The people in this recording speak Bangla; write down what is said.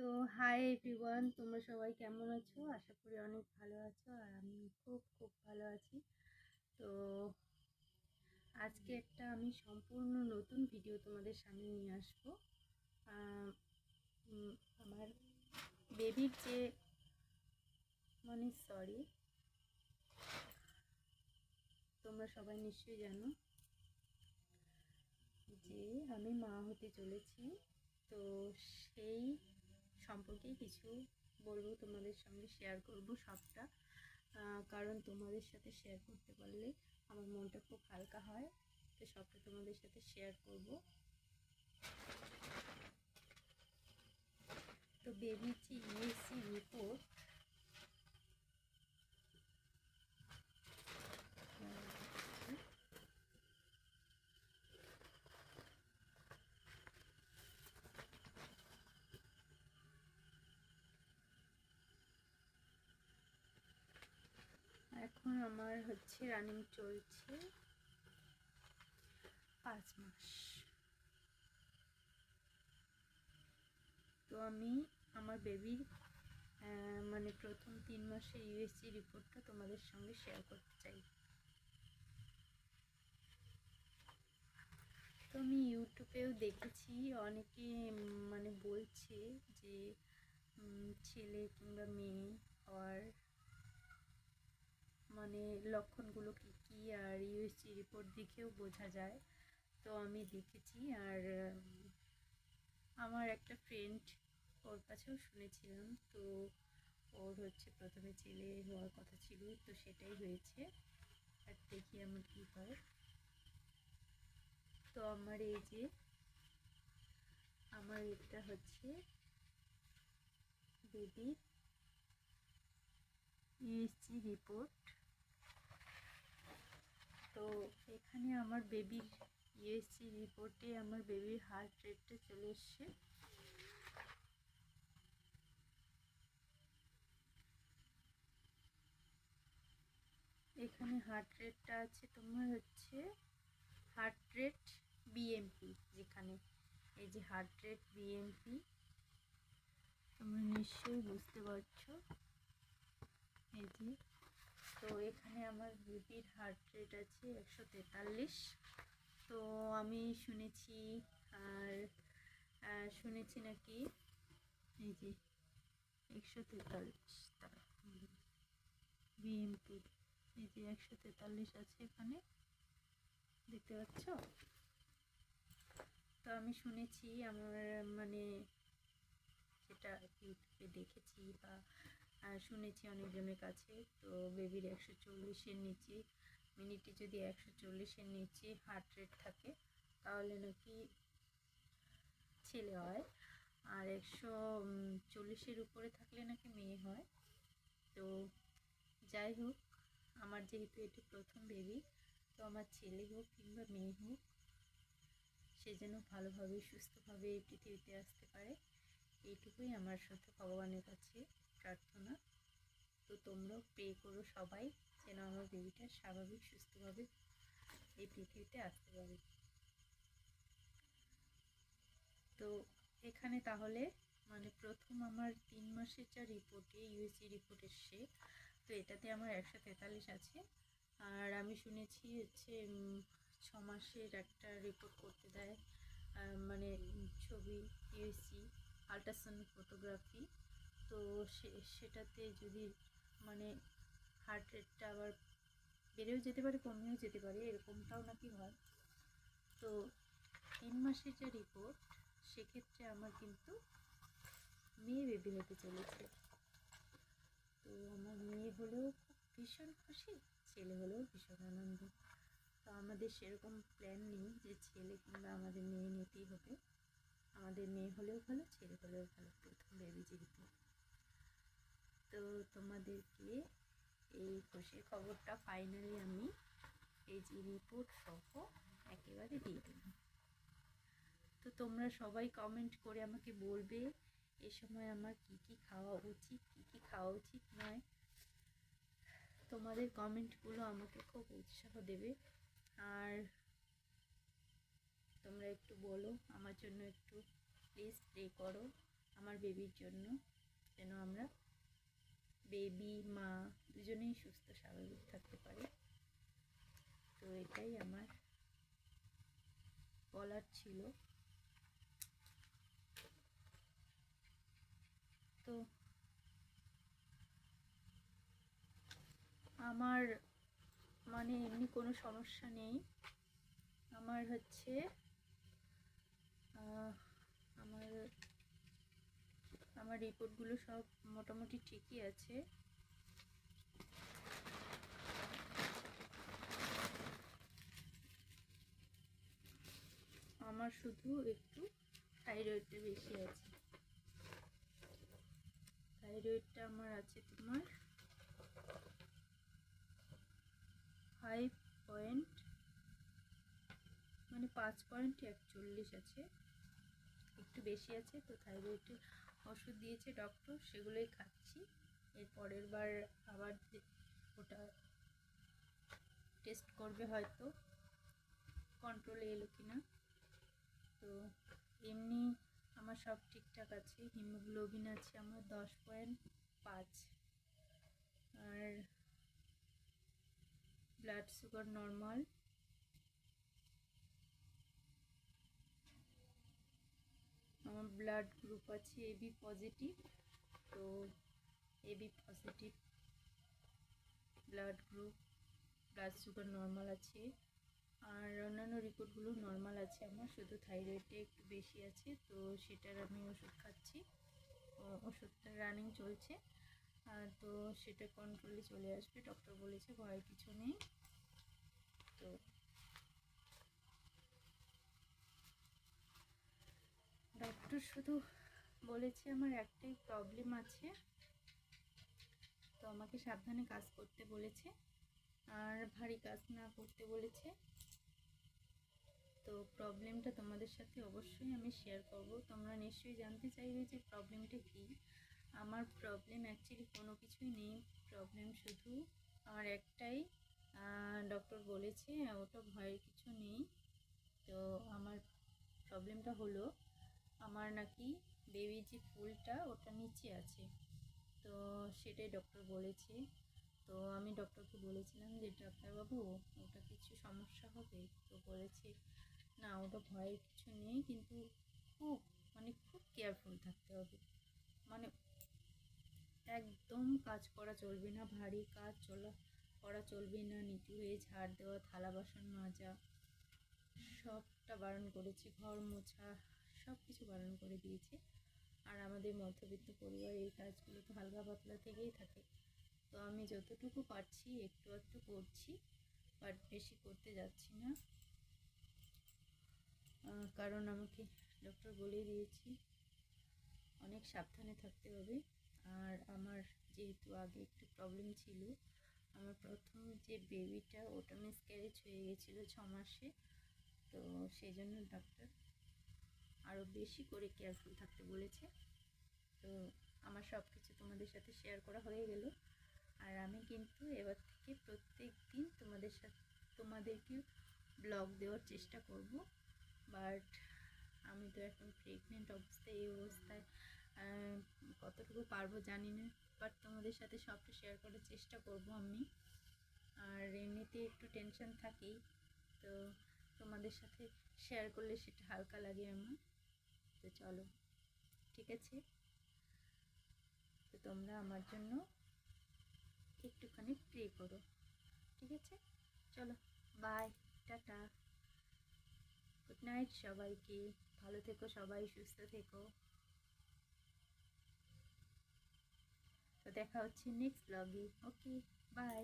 তো হাই এভরিওয়ান তোমরা সবাই কেমন আছো? আশা করি অনেক ভালো আছো আর আমি খুব খুব ভালো আছি। তো আজকে একটা আমি সম্পূর্ণ নতুন ভিডিও তোমাদের সামনে নিয়ে আসব। আমার বেবির যে মানে সরি তোমরা সবাই নিশ্চয়ই জানো যে আমি মা হতে চলেছি। তো সেই সম্পর্কে কিছু বলব, তোমাদের সঙ্গে শেয়ার করব সবটা। কারণ তোমাদের সাথে শেয়ার করতে পারলে আমার মনটা খুব হালকা হয়, তো সবটা তোমাদের সাথে শেয়ার করব। তো বেবি চি ইউএসসি রিপোর্ট এখন আমার হচ্ছে রানিং চলছে পাঁচ মাস। তো আমি আমার বেবির মানে প্রথম তিন মাসের ইউএসসি রিপোর্টটা তোমাদের সঙ্গে শেয়ার করতে চাই। তো আমি ইউটিউবেও দেখেছি, অনেকে মানে বলছে যে ছেলে কিংবা মেয়ে হওয়ার মানে লক্ষণগুলো কী কী আর ইউএসজি রিপোর্ট দেখেও বোঝা যায়। তো আমি দেখেছি আর আমার একটা ফ্রেন্ড ওর কাছেও শুনেছিলাম। তো ওর হচ্ছে প্রথমে ছেলে হওয়ার কথা ছিল, তো সেটাই হয়েছে। আর দেখি আমার কী হয়। তো আমার এই যে, আমার এটা হচ্ছে বেবির ইউএসজি রিপোর্ট তো এখানে আমার বেবির ইউএসসি রিপোর্টে আমার বেবির হার্ট রেটটা চলে এসছে। এখানে হার্ট রেটটা আছে তোমার হচ্ছে হার্ট রেট বিএমপি যেখানে। এই যে হার্ট রেট বিএমপি তোমরা নিশ্চয়ই বুঝতে পারছ। এই যে তো এখানে আমার বেবির হার্ট রেট আছে একশো তেতাল্লিশ। তো আমি শুনেছি আর শুনেছি নাকি এই যে একশো তেতাল্লিশ বিএমপি এই যে একশো তেতাল্লিশ আছে এখানে, দেখতে পাচ্ছ? তো আমি শুনেছি আমার মানে যেটা ইউটিউবে দেখেছি বা শুনেছি অনেকজনের কাছে, তো বেবির একশো চল্লিশের নিচে, মিনিটে যদি একশো চল্লিশের নিচে হার্ট রেট থাকে, তাহলে নাকি ছেলে হয়। আর একশো চল্লিশের উপরে থাকলে নাকি মেয়ে হয়। তো যাই হোক, আমার যেহেতু এটি প্রথম বেবি তো আমার ছেলে হোক কিংবা মেয়ে হোক, সে যেন ভালোভাবে, সুস্থভাবে এই পৃথিবীতে আসতে পারে, এইটুকুই আমার সাথে ভগবানের কাছে। প্রার্থনা। তো তোমরাও প্রে করো সবাই, যেন আমার বেবিটা স্বাভাবিক, সুস্থভাবে এই পৃথিবীতে আসতে পারে। তো এখানে তাহলে মানে প্রথম আমার তিন মাসের যা রিপোর্টে ইউএসসি রিপোর্ট এসছে, তো এটাতে আমার একশো তেতাল্লিশ আছে। আর আমি শুনেছি হচ্ছে ছ মাসের একটা রিপোর্ট করতে দেয় মানে ছবি ইউএসসি আল্ট্রাসাউন্ড ফটোগ্রাফি তো সেটাতে যদি মানে হার্ট রেটটা আবার বেড়েও যেতে পারে, কমেও যেতে পারে, এরকমটাও নাকি হয়। তো তিন মাসের যে রিপোর্ট সেক্ষেত্রে আমার কিন্তু মেয়ে বেবি হতে চলেছে। তো আমার মেয়ে হলেও ভীষণ খুশি, ছেলে হলেও ভীষণ আনন্দ। তো আমাদের সেরকম প্ল্যান নেই যে ছেলে কিংবা আমাদের মেয়ে নিতেই হবে। আমাদের মেয়ে হলেও ভালো, ছেলে হলেও ভালো, প্রথম বেবি যেহেতু। তো তোমাদেরকে এই খুশির খবরটা ফাইনালি আমি এই যে রিপোর্ট সহ একেবারে দিয়ে দিলাম। তো তোমরা সবাই কমেন্ট করে আমাকে বলবে এ সময় আমার কি কি খাওয়া উচিত, কি কি খাওয়া উচিত নয়। তোমাদের কমেন্টগুলো আমাকে খুব উৎসাহ দেবে। আর তোমরা একটু বলো, আমার জন্য একটু প্লিজ প্রে করো, আমার বেবির জন্য, যেন আমরা বেবি মা দুজনেই সুস্থ, স্বাভাবিক থাকতে পারে। তো এটাই আমার বলার ছিল। তো আমার মানে এমনি কোনো সমস্যা নেই। আমার হচ্ছে আমার আমার রিপোর্টগুলো সব মোটামুটি ঠিকই আছে। আমার শুধু একটু থাইরয়েডটা বেশি আছে। থাইরয়েডটা আমার আছে তোমার ফাইভ পয়েন্ট মানে পাঁচ পয়েন্ট একচল্লিশ আছে। একটু বেশি আছে তো থাইরয়েডের ওষুধ দিয়েছে ডক্টর সেগুলোই খাচ্ছি। এর পরের বার আবার ওটা টেস্ট করবে হয়তো। কন্ট্রোলে এলো কি না তো এমনি আমার সব ঠিকঠাক আছে হিমোগ্লোবিন আছে আমার দশ পয়েন্ট পাঁচ। আর blood sugar normal blood group আছে এবি পজিটিভ তো AB positive blood group blood sugar normal আছে, আর অন্যান্য রিপোর্টগুলো নর্মাল আছে আমার, শুধু থাইরয়েডে একটু বেশি আছে, তো সেটার আমি ওষুধ খাচ্ছি ওষুধটা রানিং চলছে তো সেটা কন্ট্রোলে চলে আসবে ডক্টর বলেছে ভয়ের কিছু নেই, তো ডক্টর শুধু বলেছে আমার একটাই প্রবলেম আছে। তো আমাকে সাবধানে কাজ করতে বলেছে, আর ভারী কাজ না করতে বলেছে। তো প্রবলেমটা তোমাদের সাথে অবশ্যই আমি শেয়ার করব। তোমরা নিশ্চয়ই জানতে চাইবে যে প্রবলেমটা কী। আমার প্রবলেম অ্যাকচুয়ালি কোনো কিছুই নেই। প্রবলেম শুধু আমার একটাই ডক্টর বলেছে ওটা ভয়ের কিছু নেই। তো আমার প্রবলেমটা হলো আমার নাকি বেবি যে ফুলটা ওটা নিচে আছে। তো সেটাই ডক্টর বলেছে। তো আমি ডক্টরকে বলেছিলাম যে, ডাক্তারবাবু, ওটা কিছু সমস্যা হবে? তো বলেছে, না, ওটা ভয়ের কিছু নেই, কিন্তু খুব মানে খুব কেয়ারফুল থাকতে হবে। মানে একদম কাজ করা চলবে না, ভারী কাজ চলা, করা চলবে না, নিচু হয়ে ঝাড় দেওয়া, থালা বাসন মাজা, সবটা বারণ করেছে, ঘর মোছা সব কিছু বারণ করে দিয়েছে। আর আমাদের মধ্যবিত্ত পরিবার এই কাজগুলো তো হালকা পাতলা থেকেই থাকে। তো আমি যতটুকু পারছি, একটু একটু করছি বাট বেশি করতে যাচ্ছি না। কারণ আমাকে ডক্টর বলে দিয়েছি, অনেক সাবধানে থাকতে হবে। আর আমার যেহেতু আগে একটু প্রবলেম ছিল, আমার প্রথম যে বেবিটা ওটা মিসক্যারেজ হয়ে গেছিল ছ মাসে। তো সেই জন্য ডাক্তার আরও বেশি করে কেয়ারফুল থাকতে বলেছে। তো আমার সব কিছু তোমাদের সাথে শেয়ার করা হয়ে গেল। আর আমি কিন্তু এবার থেকে প্রত্যেক দিন তোমাদের সাথে, তোমাদেরকে ব্লগ দেওয়ার চেষ্টা করব। বাট আমি তো এখন প্রেগনেন্ট অবস্থায়, এই অবস্থায় কতটুকু পারব জানি না। বাট তোমাদের সাথে সবটা শেয়ার করার চেষ্টা করব আমি। আর এমনিতে একটু টেনশন থাকেই। তো তোমাদের সাথে শেয়ার করলে সেটা হালকা লাগে আমার। তো চলো, ঠিক আছে? তো তোমরা আমার জন্য একটুখানি প্রে করো, ঠিক আছে? চলো বাই টাটা। গুড নাইট সবাইকে, ভালো থেকো সবাই, সুস্থ থেকো। তো দেখা হচ্ছে নেক্সট ব্লগে ওকে বাই